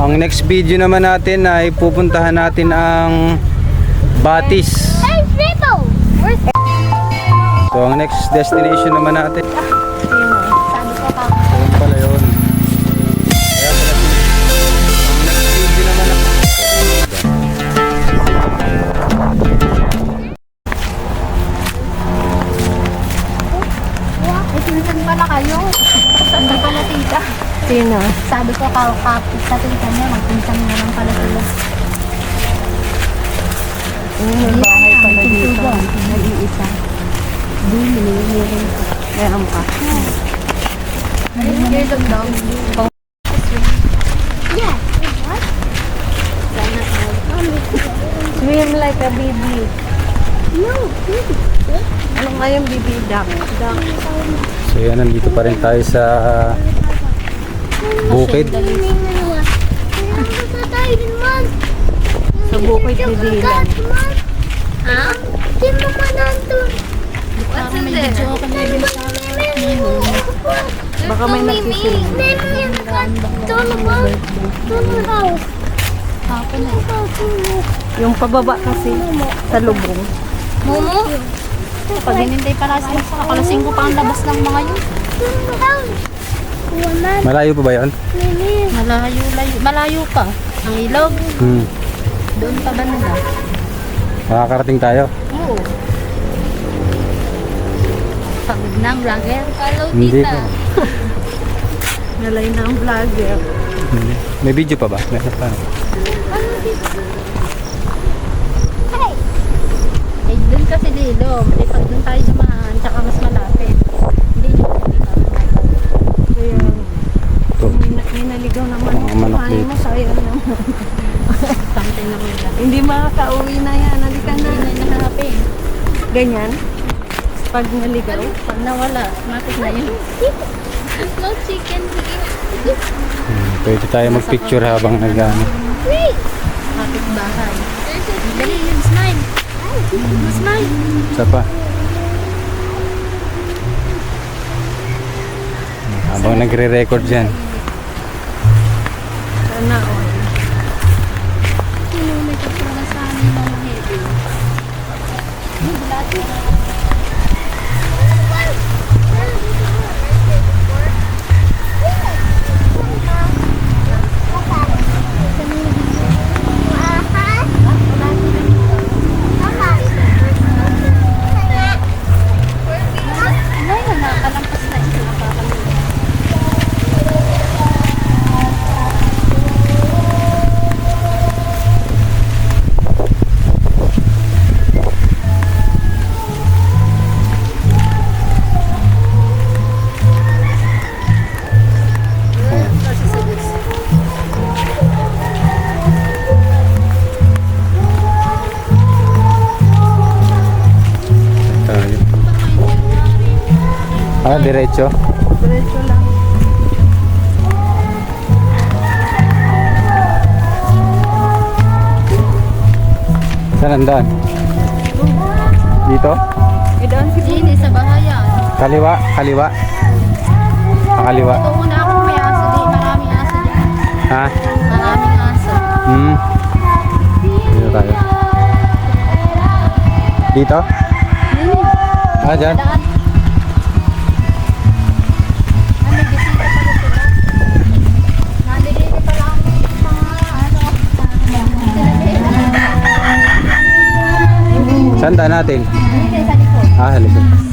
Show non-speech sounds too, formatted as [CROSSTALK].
Ang next video naman natin ay pupuntahan natin ang Batis. So ang next destination naman natin, pa. ayun pala ba pala tita? Sino? Sabi ko ka, ka sa tita niya, magpinsan niya lang pala sila. Yung bahay pala dito. Nag-iisa. Meron pa. Ayun, yung daw. Yeah. What? Swim like a baby. No, baby. Ano nga yung baby duck? Duck. So yan, nandito pa rin tayo sa bukid. Sa bukid ni Dylan. Ha? Di mo man nandun. What's in there? Baka may nagsisilbi. Yung pababa kasi sa lubong. Momo? Pag hinintay pala sila sa kalasing ko pa ang labas ng mga yun. Malayo pa ba yun? Malayo, layo, malayo pa. Ang ilog, Hmm. doon pa banda. Makakarating tayo. Oo. Pagod na ang vlogger. Hello, Hindi pa. [LAUGHS] Nalay na ang vlogger. Hindi. May video pa ba? Meron pa. Hey! Doon kasi dilo. Eh, pag doon tayo dumaan, tsaka mas malapit. Hindi nyo makikita. Kaya Ito. may, na- may naligaw naman. Mga manok dito. mo, sayang naman. [LAUGHS] Something na may lang. Hindi makaka-uwi na yan. Halika na. Hindi na nahanapin. Ganyan. Pag naligaw. Pag nawala, matik na yun. [LAUGHS] no chicken here. Hmm. Pwede tayo magpicture habang nag-ano. Wait! Matik bahay. Yun, smile. Isa pa. Habang nagre-record dyan. Sana all. Sino may kapura sa amin mga heavy? Bulati. Ah, diretso. Diretso lang. Saan ang daan? Dito? Idaan si Sini sa bahayan. Kaliwa? Kaliwa? Ah, kaliwa. Ito una ako may aso di. Maraming aso di. Ha? Maraming aso. Hmm. Dito tayo. Dito? Ah, dyan? Daan. Saan daan natin? Sa likod. Ah, halika.